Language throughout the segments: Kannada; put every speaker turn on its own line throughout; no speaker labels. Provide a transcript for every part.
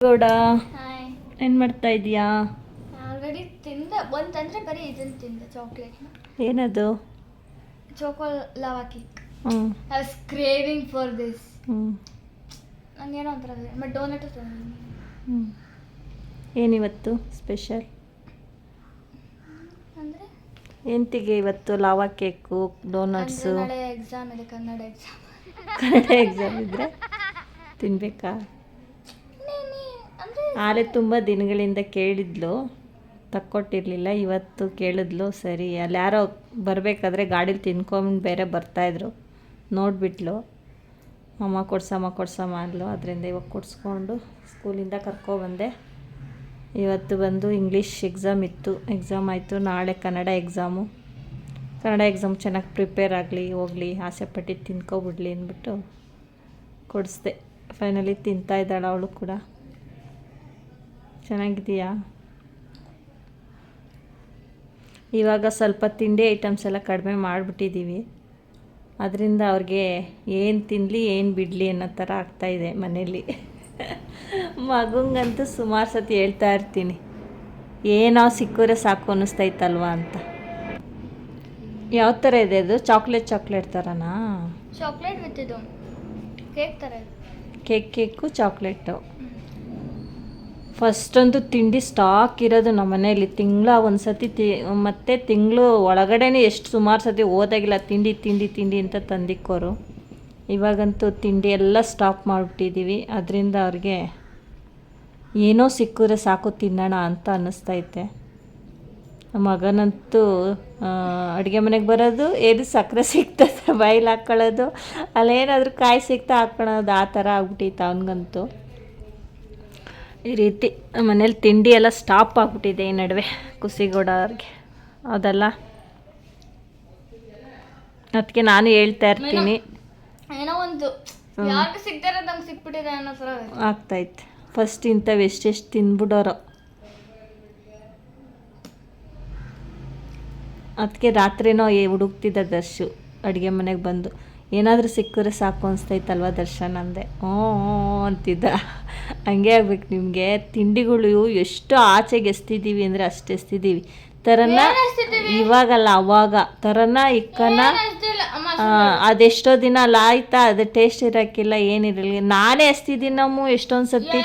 ಗೌಡ ಏನ್ ಮಾಡ್ತಾ ಇದೀಯಾ
ಆಲ್ರೆಡಿ ತಿಂದ ಒಂದು ಅಂದರೆ ಬರೀ ಇದನ್ನು ತಿಂದೆ ಚಾಕ್ಲೇಟ್ನ
ಏನದು?
Choco lava cake I was craving for this
ಹ್ಞೂ
ನಂಗೇನೋ ಒಂಥರ ಬಟ್ ಡೋನಟ್
ಹ್ಞೂ ಏನಿವತ್ತು ಸ್ಪೆಷಲ್
ಅಂದರೆ?
ಎಂತಿಗೆ ಇವತ್ತು ಲಾವಾ ಕೇಕು ಡೋನಟ್ಸು
ನಾಳೆ ಎಕ್ಸಾಮ್ ಇದೆ ಕನ್ನಡ ಎಕ್ಸಾಮ್
ಕನ್ನಡ ಎಕ್ಸಾಮ್ ಇದ್ದರೆ ತಿನ್ಬೇಕಾ? ಆಲೆ ತುಂಬ ದಿನಗಳಿಂದ ಕೇಳಿದ್ಲು, ತಕ್ಕೊಟ್ಟಿರಲಿಲ್ಲ, ಇವತ್ತು ಕೇಳಿದ್ಲು, ಸರಿ, ಅಲ್ಲಿ ಯಾರೋ ಬರಬೇಕಾದ್ರೆ ಗಾಡೀಲಿ ತಿನ್ಕೊಂಡು ಬೇರೆ ಬರ್ತಾಯಿದ್ರು ನೋಡಿಬಿಟ್ಲು. ಅಮ್ಮ ಕೊಡ್ಸಮ್ಮ ಕೊಡ್ಸಮ್ಮ ಅಂದ್ಲು, ಅದರಿಂದ ಇವಾಗ ಕೊಡಿಸ್ಕೊಂಡು ಸ್ಕೂಲಿಂದ ಕರ್ಕೊಬಂದೆ ಇವತ್ತು ಬಂದು ಇಂಗ್ಲೀಷ್ ಎಕ್ಸಾಮ್ ಇತ್ತು, ಎಕ್ಸಾಮ್ ಆಯಿತು, ನಾಳೆ ಕನ್ನಡ ಎಕ್ಸಾಮು. ಕನ್ನಡ ಎಕ್ಸಾಮ್ ಚೆನ್ನಾಗಿ ಪ್ರಿಪೇರ್ ಆಗಲಿ, ಹೋಗಲಿ, ಆಸೆ ಪಟ್ಟಿ ತಿನ್ಕೊಬಿಡ್ಲಿ ಅಂದ್ಬಿಟ್ಟು ಕೊಡಿಸ್ದೆ. ಫೈನಲಿ ತಿಂತಾ ಇದ್ದಾಳೆ ಅವಳು ಕೂಡ. ಚೆನ್ನಾಗಿದೆಯಾ ಇವಾಗ ಸ್ವಲ್ಪ ತಿಂಡಿ ಐಟಮ್ಸ್ ಎಲ್ಲ ಕಡಿಮೆ ಮಾಡಿಬಿಟ್ಟಿದ್ದೀವಿ. ಅದರಿಂದ ಅವ್ರಿಗೆ ಏನು ತಿನ್ನಲಿ ಏನು ಬಿಡಲಿ ಅನ್ನೋ ಥರ ಆಗ್ತಾಯಿದೆ ಮನೇಲಿ ಮಗಂಗಂತೂ ಸುಮಾರು ಸತಿ ಹೇಳ್ತಾ ಇರ್ತೀನಿ. ಏನೋ ಸಿಕ್ಕರೆ ಸಾಕು ಅನ್ನಿಸ್ತೈತಲ್ವ ಅಂತ. ಯಾವ ಥರ ಇದೆ ಅದು? ಚಾಕ್ಲೇಟ್ ಚಾಕ್ಲೇಟ್ ಥರನಾ?
ಚಾಕ್ಲೇಟ್ ವಿತ್ ಇದು. ಕೇಕ್ ಥರ
ಕೇಕ್ ಕೇಕು ಚಾಕ್ಲೇಟು. ಫಸ್ಟಂತೂ ತಿಂಡಿ ಸ್ಟಾಕ್ ಇರೋದು ನಮ್ಮ ಮನೆಯಲ್ಲಿ. ತಿಂಗಳ ಒಂದು ಸತಿ ತಿ, ಮತ್ತು ತಿಂಗಳು ಒಳಗಡೆನೇ ಎಷ್ಟು ಸುಮಾರು ಸತಿ ಓದಾಗಿಲ್ಲ ತಿಂಡಿ ತಿಂಡಿ ತಿಂಡಿ ಅಂತ ತಂದಿಕ್ಕೋರು. ಇವಾಗಂತೂ ತಿಂಡಿ ಎಲ್ಲ ಸ್ಟಾಪ್ ಮಾಡಿಬಿಟ್ಟಿದ್ದೀವಿ ಅದರಿಂದ ಅವ್ರಿಗೆ ಏನೋ ಸಿಕ್ಕಿದ್ರೆ ಸಾಕು ತಿನ್ನೋಣ ಅಂತ ಅನ್ನಿಸ್ತೈತೆ. ಮಗನಂತೂ ಅಡುಗೆ ಮನೆಗೆ ಬರೋದು ಏನು ಸಕ್ಕರೆ ಸಿಗ್ತದೆ ಬಾಯಿಲಿ ಹಾಕ್ಕೊಳ್ಳೋದು ಅಲ್ಲೇನಾದರೂ ಕಾಯಿ ಸಿಗ್ತಾ ಹಾಕ್ಕೊಳೋದು ಆ ಥರ ಆಗ್ಬಿಟ್ಟಿತ್ತು ಅವನಿಗಂತೂ. ಈ ರೀತಿ ಮನೇಲಿ ತಿಂಡಿ ಎಲ್ಲ ಸ್ಟಾಪ್ ಆಗಿಬಿಟ್ಟಿದೆ ಈ ನಡುವೆ ಕುಸಿಗೌಡ ಅವ್ರಿಗೆ. ಹೌದಲ್ಲ ಅದಕ್ಕೆ ನಾನು ಹೇಳ್ತಾ ಇರ್ತೀನಿ.
ಏನೋ ಒಂದು ಸಿಗ್ತಾರೆ ಸಿಕ್ಬಿಟ್ಟಿದೆ ಅನ್ನೋ ಥರ
ಆಗ್ತೈತೆ. ಫಸ್ಟ್ ಇಂಥವು ಎಷ್ಟೆಷ್ಟು ತಿಂದ್ಬಿಡೋರು. ಅದಕ್ಕೆ ರಾತ್ರಿನೋ ಏ ಹುಡುಕ್ತಿದ್ದ ದರ್ಶು ಅಡುಗೆ ಮನೆಗೆ ಬಂದು. ಏನಾದರೂ ಸಿಕ್ಕರೆ ಸಾಕು ಅನಿಸ್ತೈತಲ್ವ ದರ್ಶನ್ ಅಂದೆ. ಹ್ಞೂ ಅಂತಿದ್ದ. ಹಂಗೆ ಆಗ್ಬೇಕು ನಿಮಗೆ. ತಿಂಡಿಗಳು ಎಷ್ಟು ಆಚೆಗೆ ಎಸ್ತಿದ್ದೀವಿ ಅಂದರೆ ಅಷ್ಟು ಎಸ್ತಿದ್ದೀವಿ. ಥರನ ಇವಾಗಲ್ಲ ಅವಾಗ. ತರನ್ನ ಇಕ್ಕನ ಅದೆಷ್ಟೋ ದಿನ ಅಲ್ಲ ಆಯ್ತಾ? ಅದು ಟೇಸ್ಟ್ ಇರೋಕ್ಕಿಲ್ಲ ಏನಿರಲಿಲ್ಲ ನಾನೇ ಎಸ್ತಿದ್ದೀನಿ ನಮ್ಮ ಎಷ್ಟೊಂದು ಸತಿ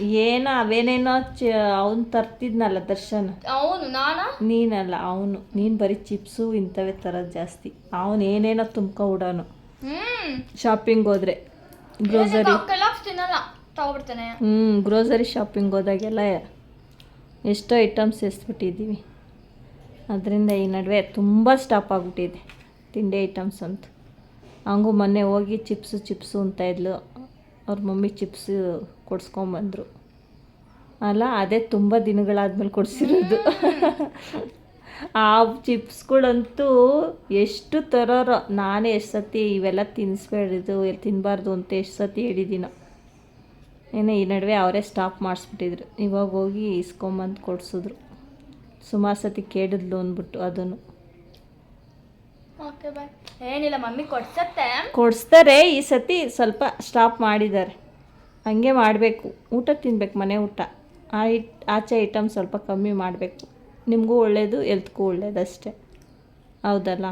ಏನು
ಅವೇನೇನೋ ಚ ಅವನು ತರ್ತಿದ್ನಲ್ಲ ದರ್ಶನ್?
ಅವನು ನಾನಾ?
ನೀನಲ್ಲ ಅವನು. ನೀನು ಬರೀ ಚಿಪ್ಸು ಇಂಥವೇ ತರೋದು ಜಾಸ್ತಿ. ಅವನು ಏನೇನೋ ತುಂಬ್ಕೊಬಿಡೋನು
ಹ್ಮ್.
ಶಾಪಿಂಗ್ ಹೋದ್ರೆ. ಗ್ರೋಸರಿ
ಹ್ಮ್ ತಿನ್ನಲ್ಲ ತಗೊಬಿಡ್ತಾನೆ.
ಹ್ಞೂ ಗ್ರೋಸರಿ ಶಾಪಿಂಗ್ ಹೋದಾಗೆಲ್ಲ ಎಷ್ಟೋ ಐಟಮ್ಸ್ ಎಸ್ಬಿಟ್ಟಿದ್ದೀವಿ. ಅದರಿಂದ ಈ ನಡುವೆ ತುಂಬ ಸ್ಟಾಪ್ ಆಗಿಬಿಟ್ಟಿದೆ ತಿಂಡಿ ಐಟಮ್ಸ್ ಅಂತ. ಹಂಗೂ ಮೊನ್ನೆ ಹೋಗಿ ಚಿಪ್ಸು ಚಿಪ್ಸು ಅಂತ ಇದ್ಲು. ಅವ್ರ ಮಮ್ಮಿ ಚಿಪ್ಸು ಕೊಡ್ಸ್ಕೊಂಬಂದರು. ಅಲ್ಲ ಅದೇ ತುಂಬ ದಿನಗಳಾದ್ಮೇಲೆ ಕೊಡಿಸಿರೋದು. ಆ ಚಿಪ್ಸ್ಗಳಂತೂ ಎಷ್ಟು ತರೋರೋ ನಾನೇ ಎಷ್ಟು ಸತಿ ಇವೆಲ್ಲ ತಿನ್ನಿಸ್ಬೇಡಿದು ತಿನ್ನಬಾರ್ದು ಅಂತ ಎಷ್ಟು ಸತಿ ಹೇಳಿದ್ದೀನೋ ಏನೋ ಈ ನಡುವೆ ಅವರೇ ಸ್ಟಾಪ್ ಮಾಡಿಸ್ಬಿಟ್ಟಿದ್ರು. ಇವಾಗ ಹೋಗಿ ಇಸ್ಕೊಂಬಂದು ಕೊಡಿಸಿದ್ರು. ಸುಮಾರು ಸತಿ ಕೇಳಿದ್ಲು ಅಂದ್ಬಿಟ್ಟು ಅದನ್ನು.
Okay bye. ಏನಿಲ್ಲ ಮಮ್ಮಿ ಕೊಡ್ಸತ್ತೆ.
ಕೊಡಿಸ್ತಾರೆ ಈ ಸತಿ ಸ್ವಲ್ಪ ಸ್ಟಾಪ್ ಮಾಡಿದ್ದಾರೆ. ಹಂಗೆ ಮಾಡಬೇಕು. ಊಟ ತಿನ್ಬೇಕು ಮನೆ ಊಟ. ಆ ಆಚೆ ಐಟಮ್ ಸ್ವಲ್ಪ ಕಮ್ಮಿ ಮಾಡಬೇಕು. ನಿಮಗೂ ಒಳ್ಳೆಯದು ಎಲ್ತ್ಗೂ ಒಳ್ಳೇದು ಅಷ್ಟೇ. ಹೌದಲ್ಲ?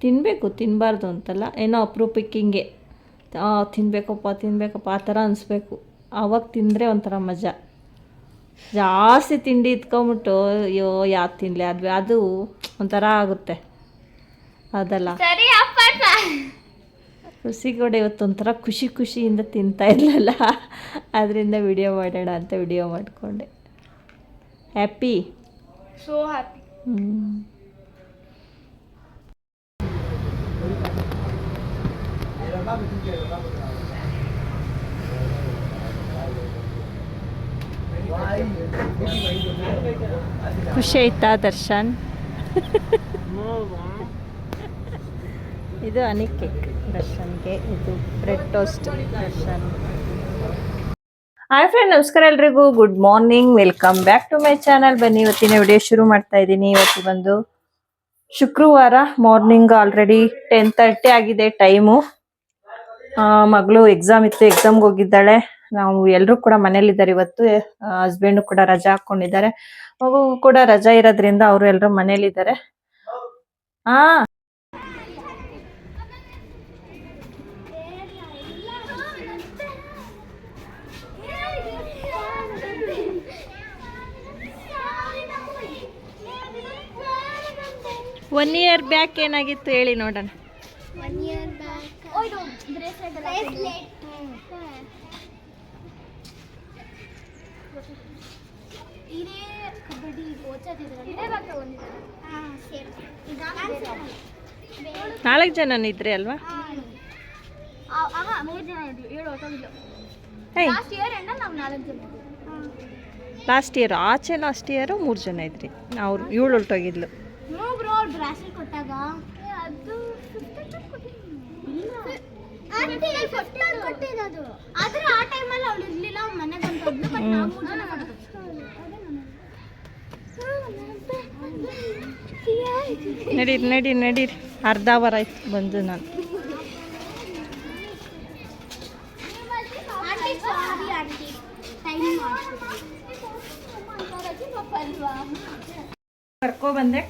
ತಿನ್ನಬೇಕು ತಿನ್ನಬಾರ್ದು ಅಂತಲ್ಲ. ಏನೋ ಅಪರೂಪಕ್ಕೆ ಹಿಂಗೆ ತಿನ್ನಬೇಕಪ್ಪ ತಿನ್ನಬೇಕಪ್ಪ ಆ ಥರ ಅನಿಸ್ಬೇಕು. ಆವಾಗ ತಿಂದರೆ ಒಂಥರ ಮಜಾ. ಜಾಸ್ತಿ ತಿಂಡಿ ಇತ್ಕೊಂಬಿಟ್ಟು ಅಯ್ಯೋ ಯಾವ್ದು ತಿನ್ನಲಿ ಅದು ಅದು ಒಂಥರ ಆಗುತ್ತೆ. ಅದಲ್ಲ ರುಸಿಗೌಡ ಇವತ್ತು ಒಂಥರ ಖುಷಿ ಖುಷಿಯಿಂದ ತಿಂತಾ ಇರಲಿಲ್ಲ ಅದರಿಂದ ವಿಡಿಯೋ ಮಾಡೋಣ ಅಂತ ವಿಡಿಯೋ ಮಾಡಿಕೊಂಡೆ. ಹ್ಯಾಪಿ
ಸೋ ಹ್ಯಾಪಿ
ಖುಷಿ ಆಯ್ತಾ ದರ್ಶನ್? ಇದು ಅನಿಕ್. ಕೇಕ್ ದರ್ಶನ್ಗೆ ಇದು bread toast Darshan. Hi friend ನಮಸ್ಕಾರ ಎಲ್ರಿಗೂ. Good morning welcome back to my channel ಬನ್ನಿ, ಇವತ್ತಿನ ವಿಡಿಯೋ ಶುರು ಮಾಡ್ತಾ ಇದ್ದೀನಿ. ಇವತ್ತು ಬಂದು ಶುಕ್ರವಾರ ಮಾರ್ನಿಂಗ್ ಆಲ್ರೆಡಿ ಟೆನ್ ತರ್ಟಿ ಆಗಿದೆ ಟೈಮು ಮಗಳು ಎಕ್ಸಾಮ್ ಇತ್ತು ಎಕ್ಸಾಮ್ಗೆ ಹೋಗಿದ್ದಾಳೆ. ನಾವು ಎಲ್ಲರೂ ಕೂಡ ಮನೇಲಿದ್ದಾರೆ ಇವತ್ತು. ಹಸ್ಬೆಂಡು ಕೂಡ ರಜಾ ಹಾಕೊಂಡಿದ್ದಾರೆ. ಮಗು ಕೂಡ ರಜಾ ಇರೋದ್ರಿಂದ ಅವರು ಎಲ್ಲರೂ ಮನೇಲಿದ್ದಾರೆ ಹಾ ಒನ್ ಇಯರ್ ಬ್ಯಾಕ್ ಏನಾಗಿತ್ತು ಹೇಳಿ ನೋಡೋಣ.
ಒನ್ ಇಯರ್ ಬ್ಯಾಕ್ ಇದು ಕಬಡ್ಡಿ ಸೇಮ್.
ನಾಲ್ಕು ಜನ. ಇದ್ರಿ ಅಲ್ವಾ?
ಲಾಸ್ಟ್ ಇಯರ್ ಎಂಡ ನಾವು ನಾಲ್ಕು ಜನ
ಲಾಸ್ಟ್ ಇಯರ್ ಆಚೆ ಲಾಸ್ಟ್ ಇಯರು ಮೂರು ಜನ ಇದ್ರಿ. ಅವ್ರು ಏಳು ಹೊಲ್ಟೋಗಿದ್ಲು.
ಬ್ರಾಸ್ಲೆಟ್ ಕೊಟ್ಟಾಗ? ಅದು ಆದ್ರೆ ಆ ಟೈಮಲ್ಲಿ ಅವಳು ಇರ್ಲಿಲ್ಲ ಅವ್ಳ ಮನೆಗೆ ಅಂತ ಹೋದ್ಲು ಬಟ್ ನಾವು ಮೂರು ಜನ
ನಡೀರಿ ನಡೀರಿ ನಡೀರಿ. ಅರ್ಧ ಅವರ್ ಆಯ್ತು ಬಂದು ನಾನು
ಆಂಟಿ ಸಾರಿ ಆಂಟಿ ಟೈಮ್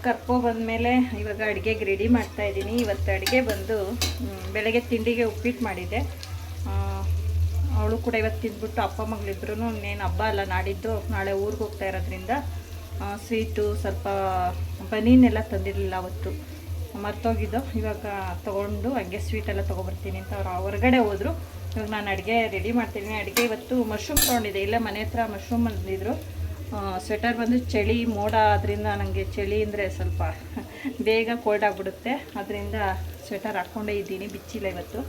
ಕರ್ಕೊ ಬಂದಮೇಲೆ ಇವಾಗ ಅಡುಗೆಗೆ ರೆಡಿ ಮಾಡ್ತಾ ಇದ್ದೀನಿ. ಇವತ್ತು ಅಡುಗೆ ಬಂದು ಬೆಳಗ್ಗೆ ತಿಂಡಿಗೆ ಉಪ್ಪಿಟ್ಟು ಮಾಡಿದ್ದೆ. ಅವಳು ಕೂಡ ಇವತ್ತು ತಿಂದ್ಬಿಟ್ಟು ಅಪ್ಪ ಮಗಳಿಬ್ರು ಇನ್ನೇನು ಹಬ್ಬ ಅಲ್ಲ, ನಾಡಿದ್ದು ನಾಳೆ ಊರಿಗೆ ಹೋಗ್ತಾ ಇರೋದ್ರಿಂದ ಸ್ವೀಟು ಸ್ವಲ್ಪ ಬನೀನೆಲ್ಲ ತಂದಿರಲಿಲ್ಲ ಅವತ್ತು. ಮರ್ತೋಗಿದ್ದು. ಇವಾಗ ತೊಗೊಂಡು ಹಂಗೆ ಸ್ವೀಟೆಲ್ಲ ತೊಗೊಬರ್ತೀನಿ ಅಂತ ಅವ್ರು ಹೊರಗಡೆ ಹೋದರು. ಇವಾಗ ನಾನು ಅಡುಗೆ ರೆಡಿ ಮಾಡ್ತೀನಿ. ಅಡುಗೆ ಇವತ್ತು ಮಶ್ರೂಮ್ ತೊಗೊಂಡಿದ್ದೆ. ಇಲ್ಲೇ ಮನೆ ಹತ್ರ ಮಶ್ರೂಮ್ ಅಂದಿದ್ರು ಸ್ವೆಟರ್ ಬಂದು ಚಳಿ, ಮೋಡ ಆದ್ರಿಂದ ನನಗೆ ಚಳಿ ಅಂದರೆ ಸ್ವಲ್ಪ ಬೇಗ ಕೋಲ್ಡ್ ಆಗಿಬಿಡುತ್ತೆ. ಅದರಿಂದ ಸ್ವೆಟರ್ ಹಾಕ್ಕೊಂಡೇ ಇದ್ದೀನಿ ಬಿಚ್ಚಿಲ್ಲ ಇವತ್ತು.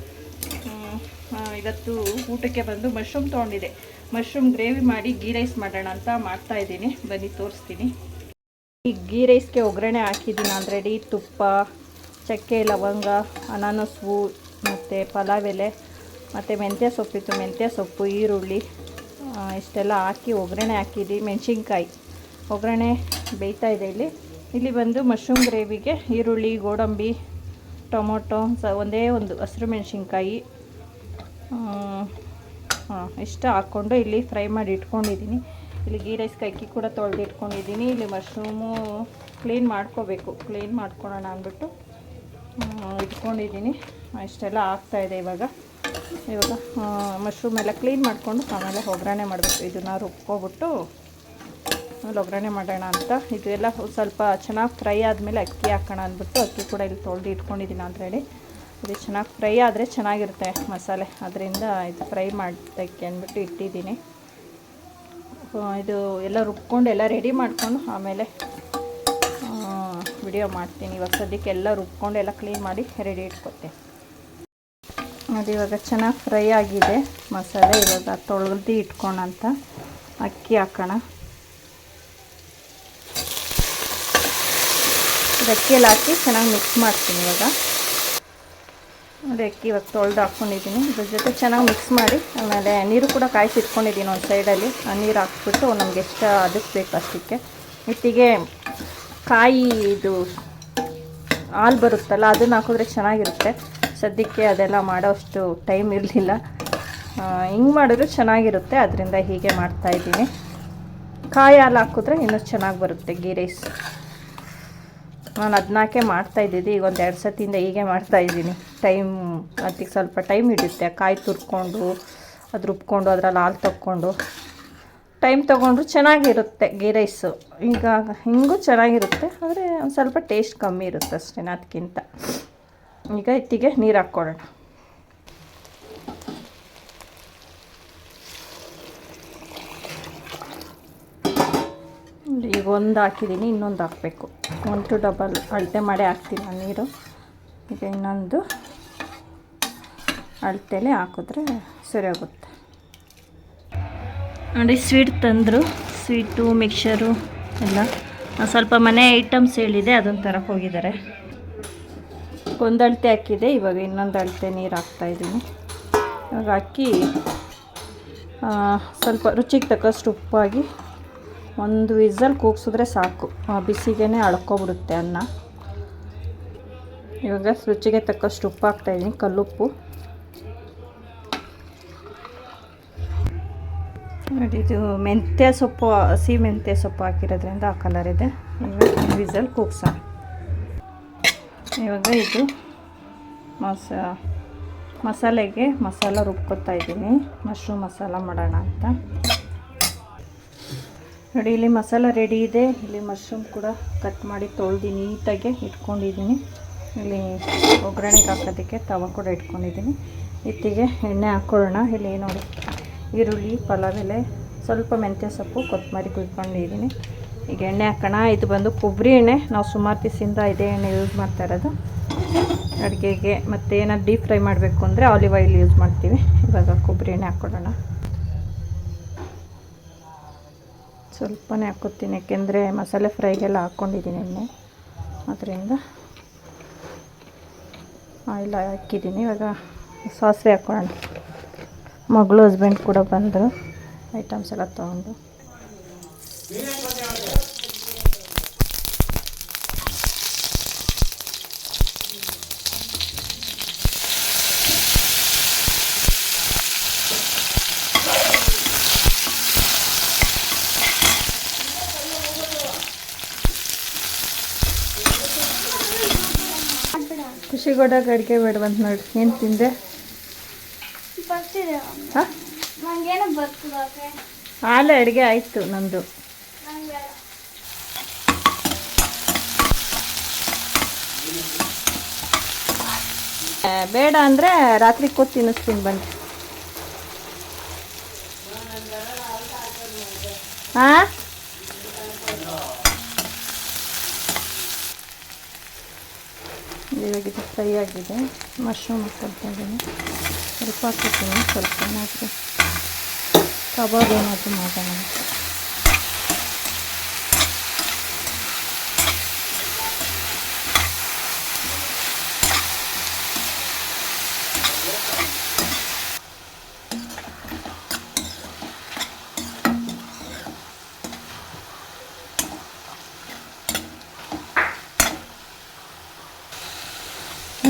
ಇವತ್ತು ಊಟಕ್ಕೆ ಬಂದು ಮಶ್ರೂಮ್ ತೊಗೊಂಡಿದೆ ಮಶ್ರೂಮ್ ಗ್ರೇವಿ ಮಾಡಿ ಗೀ ರೈಸ್ ಮಾಡೋಣ ಅಂತ ಮಾಡ್ತಾ ಇದ್ದೀನಿ. ಬನ್ನಿ, ತೋರಿಸ್ತೀನಿ. ಈ ಗೀ ರೈಸ್ಗೆ ಒಗ್ಗರಣೆ ಹಾಕಿದ್ದೀನಿ. ಆಲ್ರೆಡಿ ತುಪ್ಪ, ಚಕ್ಕೆ, ಲವಂಗ, ಅನಾನಸ್, ಹೂ, ಮತ್ತು ಪಲಾವ್ ಎಲೆ, ಮತ್ತು ಮೆಂತ್ಯ ಸೊಪ್ಪಿತ್ತು. ಮೆಂತ್ಯ ಸೊಪ್ಪು, ಈರುಳ್ಳಿ ಇಷ್ಟೆಲ್ಲ ಹಾಕಿ ಒಗ್ಗರಣೆ ಹಾಕಿದ್ವಿ ಮೆಣಸಿನ್ಕಾಯಿ. ಒಗ್ಗರಣೆ ಬೇಯ್ತಾ ಇದೆ ಇಲ್ಲಿ. ಇಲ್ಲಿ ಬಂದು ಮಶ್ರೂಮ್ ಗ್ರೇವಿಗೆ ಈರುಳ್ಳಿ, ಗೋಡಂಬಿ, ಟೊಮೊಟೊ, ಸ, ಒಂದೇ ಒಂದು ಹಸಿರು ಮೆಣಸಿನ್ಕಾಯಿ. ಹಾಂ, ಇಷ್ಟು ಹಾಕ್ಕೊಂಡು ಇಲ್ಲಿ ಫ್ರೈ ಮಾಡಿ ಇಟ್ಕೊಂಡಿದ್ದೀನಿ. ಇಲ್ಲಿ ಗೀ ರೈಸ್ ಅಕ್ಕಿ ಕೂಡ ತೊಳೆದು ಇಟ್ಕೊಂಡಿದ್ದೀನಿ. ಇಲ್ಲಿ ಮಶ್ರೂಮು ಕ್ಲೀನ್ ಮಾಡ್ಕೋಬೇಕು. ಕ್ಲೀನ್ ಮಾಡ್ಕೊಳ್ಳೋಣ ಅಂದ್ಬಿಟ್ಟು ಇಟ್ಕೊಂಡಿದ್ದೀನಿ. ಇಷ್ಟೆಲ್ಲ ಆಗ್ತಾಯಿದೆ ಇವಾಗ. ಇವಾಗ ಮಶ್ರೂಮ್ ಎಲ್ಲ ಕ್ಲೀನ್ ಮಾಡಿಕೊಂಡು ಆಮೇಲೆ ಒಗ್ಗರಣೆ ಮಾಡಬೇಕು. ಇದನ್ನು ರುಬ್ಕೊಬಿಟ್ಟು ಆಮೇಲೆ ಒಗ್ಗರಣೆ ಮಾಡೋಣ ಅಂತ. ಇದು ಎಲ್ಲ ಸ್ವಲ್ಪ ಚೆನ್ನಾಗಿ ಫ್ರೈ ಆದಮೇಲೆ ಅಕ್ಕಿ ಹಾಕೋಣ ಅಂದ್ಬಿಟ್ಟು ಅಕ್ಕಿ ಕೂಡ ಇಲ್ಲಿ ತೊಳೆದು ಇಟ್ಕೊಂಡಿದ್ದೀನಿ ಆಲ್ರೆಡಿ ಇದು ಚೆನ್ನಾಗಿ ಫ್ರೈ ಆದರೆ ಚೆನ್ನಾಗಿರುತ್ತೆ ಮಸಾಲೆ. ಅದರಿಂದ ಇದು ಫ್ರೈ ಮಾಡೋದಕ್ಕೆ ಅಂದ್ಬಿಟ್ಟು ಇಟ್ಟಿದ್ದೀನಿ. ಇದು ಎಲ್ಲ ರುಬ್ಕೊಂಡು ಎಲ್ಲ ರೆಡಿ ಮಾಡಿಕೊಂಡು ಆಮೇಲೆ ವಿಡಿಯೋ ಮಾಡ್ತೀನಿ. ಇವಾಗ ಸದ್ಯಕ್ಕೆ ಎಲ್ಲ ರುಬ್ಕೊಂಡು ಎಲ್ಲ ಕ್ಲೀನ್ ಮಾಡಿ ರೆಡಿ ಇಟ್ಕೊತೀನಿ. ಅದು ಇವಾಗ ಚೆನ್ನಾಗಿ ಫ್ರೈ ಆಗಿದೆ. ಮಸಾಲೆ ಇವಾಗ ತೊಳೆದು ಇಟ್ಕೊಂಡಂತ ಅಕ್ಕಿ ಹಾಕೋಣ. ಅಕ್ಕಿಯಲ್ಲಿ ಹಾಕಿ ಚೆನ್ನಾಗಿ ಮಿಕ್ಸ್ ಮಾಡ್ತೀನಿ ಇವಾಗ. ಅದೇ ಅಕ್ಕಿ ಇವಾಗ ತೊಳೆದು ಹಾಕ್ಕೊಂಡಿದ್ದೀನಿ ಇದ್ರ ಜೊತೆ ಚೆನ್ನಾಗಿ ಮಿಕ್ಸ್ ಮಾಡಿ, ಆಮೇಲೆ ನೀರು ಕೂಡ ಕಾಯಿಸಿ ಇಟ್ಕೊಂಡಿದ್ದೀನಿ ಒಂದು ಸೈಡಲ್ಲಿ ಆ ನೀರು ಹಾಕ್ಬಿಟ್ಟು ನಮ್ಗೆ ಎಷ್ಟು ಅದಕ್ಕೆ ಬೇಕು ಅಷ್ಟಕ್ಕೆ. ಇತ್ತಿಗೆ ಕಾಯಿ ಇದು ಹಾಲು ಬರುತ್ತಲ್ಲ, ಅದನ್ನು ಹಾಕಿದ್ರೆ ಚೆನ್ನಾಗಿರುತ್ತೆ. ಸದ್ಯಕ್ಕೆ ಅದೆಲ್ಲ ಮಾಡೋಷ್ಟು ಟೈಮ್ ಇರಲಿಲ್ಲ. ಹಿಂಗೆ ಮಾಡಿದ್ರು ಚೆನ್ನಾಗಿರುತ್ತೆ ಅದರಿಂದ ಹೀಗೆ ಮಾಡ್ತಾಯಿದ್ದೀನಿ ಕಾಯಿ ಹಾಲು ಹಾಕಿದ್ರೆ ಇನ್ನೂ ಚೆನ್ನಾಗಿ ಬರುತ್ತೆ ಗೀ ರೈಸ್ ನಾನು ಅದನ್ನಾಕೆ ಮಾಡ್ತಾ ಇದ್ದಿದ್ದೆ, ಈಗ ಒಂದು ಎರಡು ಸತಿಯಿಂದ ಹೀಗೆ ಮಾಡ್ತಾ ಇದ್ದೀನಿ. ಟೈಮ್ ಅದಕ್ಕೆ ಸ್ವಲ್ಪ ಟೈಮ್ ಹಿಡಿಯುತ್ತೆ. ಕಾಯಿ ತುರ್ಕೊಂಡು ಅದು ರುಬ್ಕೊಂಡು ಅದ್ರಲ್ಲಿ ಹಾಲು ತಕ್ಕೊಂಡು. ಟೈಮ್ ತೊಗೊಂಡ್ರು ಚೆನ್ನಾಗಿರುತ್ತೆ ಗೀ ರೈಸು ಈಗ ಹಿಂಗೂ ಚೆನ್ನಾಗಿರುತ್ತೆ, ಆದರೆ ಒಂದು ಸ್ವಲ್ಪ ಟೇಸ್ಟ್ ಕಮ್ಮಿ ಇರುತ್ತೆ ಅಷ್ಟೇ ಅದಕ್ಕಿಂತ ಈಗ ಇತ್ತಿಗೆ ನೀರು ಹಾಕ್ಕೊಳ್ಳೋಣ. ಈಗ ಒಂದು ಹಾಕಿದ್ದೀನಿ ಇನ್ನೊಂದು ಹಾಕಬೇಕು. ಒನ್ ಟು ಡಬಲ್ ಅಳತೆ ಮಾಡಿ ಹಾಕ್ತೀನಿ ನಾನು ನೀರು. ಈಗ ಇನ್ನೊಂದು ಅಳತೆಲೆ ಹಾಕಿದ್ರೆ ಸರಿ ಹೋಗುತ್ತೆ. ನೋಡಿ ಸ್ವೀಟ್ ತಂದರು. ಸ್ವೀಟು ಮಿಕ್ಸರು ಎಲ್ಲ. ಸ್ವಲ್ಪ ಮನೆ ಐಟಮ್ಸ್ ಹೇಳಿದೆ ಅದನ್ನು ತರಕ್ಕೆ ಹೋಗಿದ್ದಾರೆ. ಒಂದು ಅಳತೆ ಹಾಕಿದೆ, ಇವಾಗ ಇನ್ನೊಂದು ಅಳತೆ ನೀರು ಹಾಕ್ತಾಯಿದ್ದೀನಿ ಇವಾಗ ಹಾಕಿ ಸ್ವಲ್ಪ ರುಚಿಗೆ ತಕ್ಕಷ್ಟು ಉಪ್ಪಾಗಿ ಒಂದು ವಿಸಲ್ ಕೂಗ್ಸಿದ್ರೆ ಸಾಕು. ಬಿಸಿಗೆನೆ ಅಳ್ಕೊಬಿಡುತ್ತೆ ಅನ್ನ. ಇವಾಗ ರುಚಿಗೆ ತಕ್ಕಷ್ಟು ಉಪ್ಪು ಹಾಕ್ತಾಯಿದ್ದೀನಿ ಕಲ್ಲುಪ್ಪು. ನೋಡಿ, ಇದು ಮೆಂತ್ಯ ಸೊಪ್ಪು, ಹಸಿ ಮೆಂತ್ಯ ಸೊಪ್ಪು ಹಾಕಿರೋದ್ರಿಂದ ಆ ಕಲರ್ ಇದೆ. ವಿಸಲ್ ಕೂಗ್ಸೋಣ. ಇವಾಗ ಇದು ಮಸ, ಮಸಾಲೆಗೆ ಮಸಾಲ ರುಬ್ಕೊತಾ ಇದ್ದೀನಿ. ಮಶ್ರೂಮ್ ಮಸಾಲ ಮಾಡೋಣ ಅಂತ. ನೋಡಿ, ಇಲ್ಲಿ ಮಸಾಲ ರೆಡಿ ಇದೆ. ಇಲ್ಲಿ ಮಶ್ರೂಮ್ ಕೂಡ ಕಟ್ ಮಾಡಿ ತೊಳೆದು ನೀಟಾಗೆ ಇಟ್ಕೊಂಡಿದ್ದೀನಿ. ಇಲ್ಲಿ ಒಗ್ಗರಣೆಗೆ ಹಾಕೋದಕ್ಕೆ ತವ ಕೂಡ ಇಟ್ಕೊಂಡಿದ್ದೀನಿ. ಇತ್ತಿಗೆ ಎಣ್ಣೆ ಹಾಕ್ಕೊಳ್ಳೋಣ ಇಲ್ಲಿ ನೋಡಿ, ಈರುಳ್ಳಿ, ಪಲಾವ್, ಎಲೆ, ಸ್ವಲ್ಪ ಮೆಂತ್ಯ ಸೊಪ್ಪು, ಕೊತ್ತಂಬರಿ ಕುಯ್ಕೊಂಡಿದ್ದೀನಿ ಈಗ ಎಣ್ಣೆ ಹಾಕೋಣ. ಇದು ಬಂದು ಕೊಬ್ಬರಿ ಎಣ್ಣೆ. ನಾವು ಸುಮಾರು ದಿವಸದಿಂದ ಇದೇ ಎಣ್ಣೆ ಯೂಸ್ ಮಾಡ್ತಾ ಇರೋದು. ಅಡುಗೆಗೆ ಮತ್ತು ಏನಾದ್ರು ಡೀಪ್ ಫ್ರೈ ಮಾಡಬೇಕು ಅಂದರೆ ಆಲಿವ್ ಆಯಿಲ್ ಯೂಸ್ ಮಾಡ್ತೀವಿ. ಇವಾಗ ಕೊಬ್ಬರಿ ಎಣ್ಣೆ ಹಾಕ್ಕೊಡೋಣ. ಸ್ವಲ್ಪನೇ ಹಾಕ್ಕೊತೀನಿ ಯಾಕೆಂದರೆ ಮಸಾಲೆ ಫ್ರೈಗೆಲ್ಲ ಹಾಕ್ಕೊಂಡಿದ್ದೀನಿ ಎಣ್ಣೆ. ಅದರಿಂದ ಆಯಿಲ್ ಹಾಕಿದ್ದೀನಿ. ಇವಾಗ ಸಾಸಿವೆ ಹಾಕ್ಕೊಳ್ಳೋಣ ಮಗಳು ಹಸ್ಬೆಂಡ್ ಕೂಡ ಬಂದರು. ಐಟಮ್ಸ್ ಎಲ್ಲ ತೊಗೊಂಡು. ಖುಷಿಗೊಂಡಾಗ ಅಡುಗೆ ಬೇಡವಂತ ನೋಡಿ. ಏನು ತಿಂದೆ?
ಹಾಲು
ಹಾಂ?
ಬರ್ತದೆ
ಅಡುಗೆ ಆಯಿತು ನಂದು.
ಬೇಡ
ಆ, ಬೇಡ ಅಂದರೆ ರಾತ್ರಿ ಕೂತ್ ತಿನ್ನಿಸ್ತೀನಿ ಬನ್ನಿ. ಹಾಂ ಇವಾಗ ಫ್ರೈ ಆಗಿದೆ. ಮಶ್ರೂಮ್ ಹಾಕ್ಕೊಳ್ತಾ ಸ್ವಲ್ಪ ಹಾಕ್ಕೊತೀನಿ ಸ್ವಲ್ಪ ಏನಾದರೂ ಕಬಾಬ್ ಏನಾದರೂ ಮಾಡೋಣ